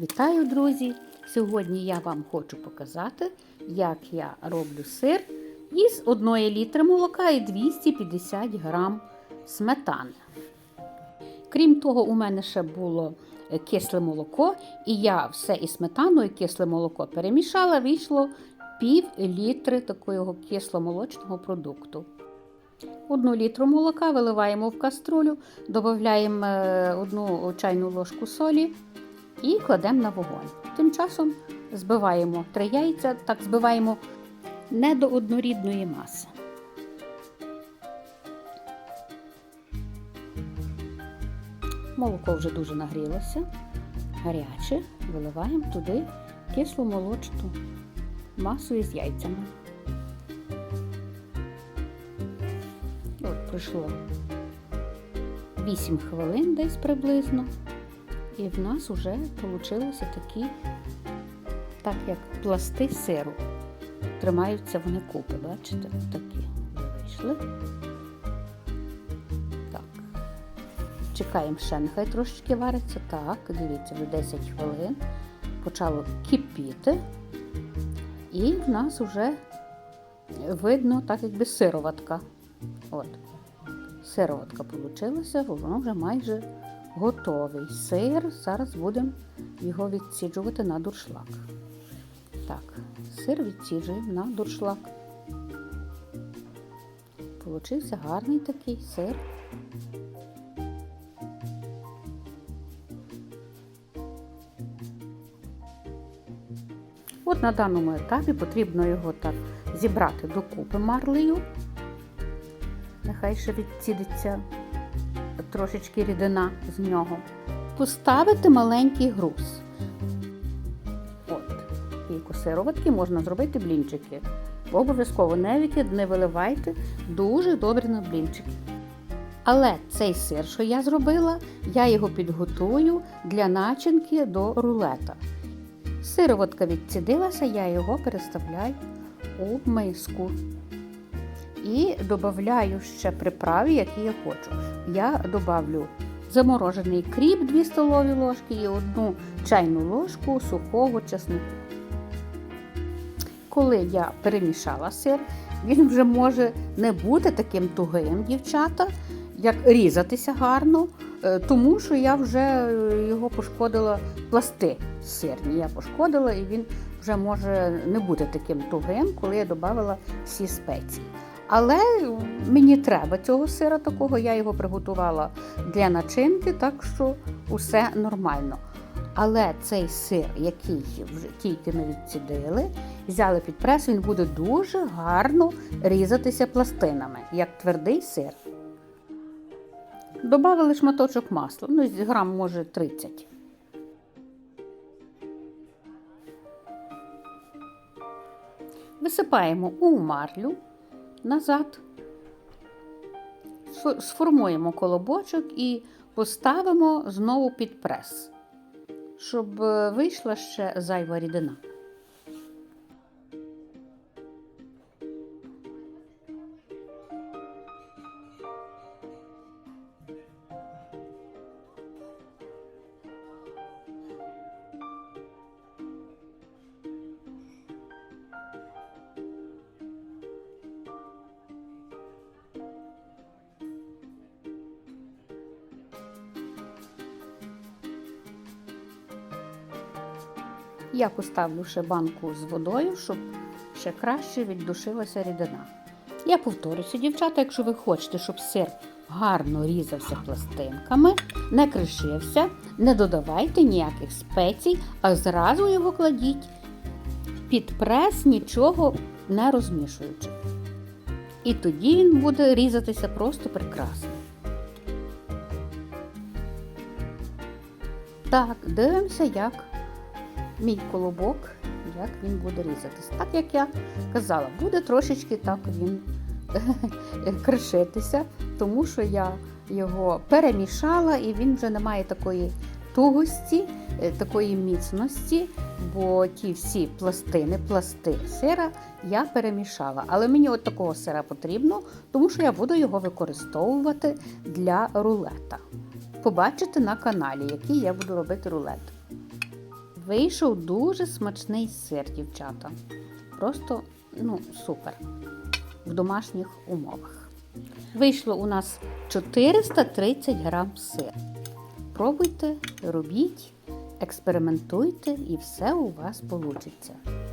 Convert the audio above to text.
Вітаю, друзі! Сьогодні я вам хочу показати, як я роблю сир із 1 літри молока і 250 грам сметани. Крім того, у мене ще було кисле молоко, і я все із сметаною кисле молоко перемішала, вийшло пів літри такого кисломолочного продукту. Одну літру молока виливаємо в каструлю, додаємо е, одну чайну ложку солі і кладемо на вогонь. Тим часом збиваємо три яйця, так збиваємо не до однорідної маси. Молоко вже дуже нагрілося, гаряче, виливаємо туди кислу молочну масу із яйцями. От пройшло 8 хвилин десь приблизно. І в нас вже получилися такі, так як пласти сиру. Тримаються вони купи, бачите? Такі вийшли. Так. Чекаємо ще, нехай трошечки вариться. Так, дивіться, вже 10 хвилин. Почало кипіти. І в нас вже видно, так якби сироватка. От. Сироватка вийшла, воно вже майже готовий. Сир. Зараз будемо його відсіджувати на дуршлаг. Так, сир відсіджуємо на дуршлаг. Получився гарний такий сир. От на даному етапі потрібно його так зібрати докупи марлею. Нехай ще відсідеться трошечки рідина з нього. Поставити маленький груз. От, кільку сироватки можна зробити блінчики. Обов'язково навіть не виливайте дуже добре на блінчики. Але цей сир, що я зробила, я його підготую для начинки до рулета. Сироватка відцідилася, я його переставляю у миску. І додаю ще приправи, які я хочу. Я додавлю заморожений кріп 2 столові ложки і одну чайну ложку сухого чеснику. Коли я перемішала сир, він вже може не бути таким тугим, дівчата, як різатися гарно, е, тому що я вже е, його пошкодила пласти сирні. Я пошкодила і він вже може не бути таким тугим, коли я додала всі спеції. Але мені треба цього сира такого, я його приготувала для начинки, так що усе нормально. Але цей сир, який тільки ми відсідили, взяли під прес, він буде дуже гарно різатися пластинами, як твердий сир. Добавили шматочок масла, ну, грам може 30. Висипаємо у марлю назад, сформуємо колобочок і поставимо знову під прес, щоб е, вийшла ще зайва рідина. Я поставлю ще банку з водою, щоб ще краще віддушилася рідина. Я повторюся, дівчата, якщо ви хочете, щоб сир гарно різався пластинками, не кришився, не додавайте ніяких спецій, а зразу його кладіть під прес, нічого не розмішуючи. І тоді він буде різатися просто прекрасно. Так, дивимося, як мій колобок, як він буде різатись. Так як я казала, буде трошечки так він кришитися, тому що я його перемішала і він вже не має такої тугості, е, такої міцності, бо ті всі пластини, пласти сира я перемішала. Але мені от такого сира потрібно, тому що я буду його використовувати для рулета. Побачите на каналі, який я буду робити рулет. Вийшов дуже смачний сир, дівчата. Просто ну, супер. В домашніх умовах. Вийшло у нас 430 грам сир. Пробуйте, робіть, експериментуйте і все у вас вийде.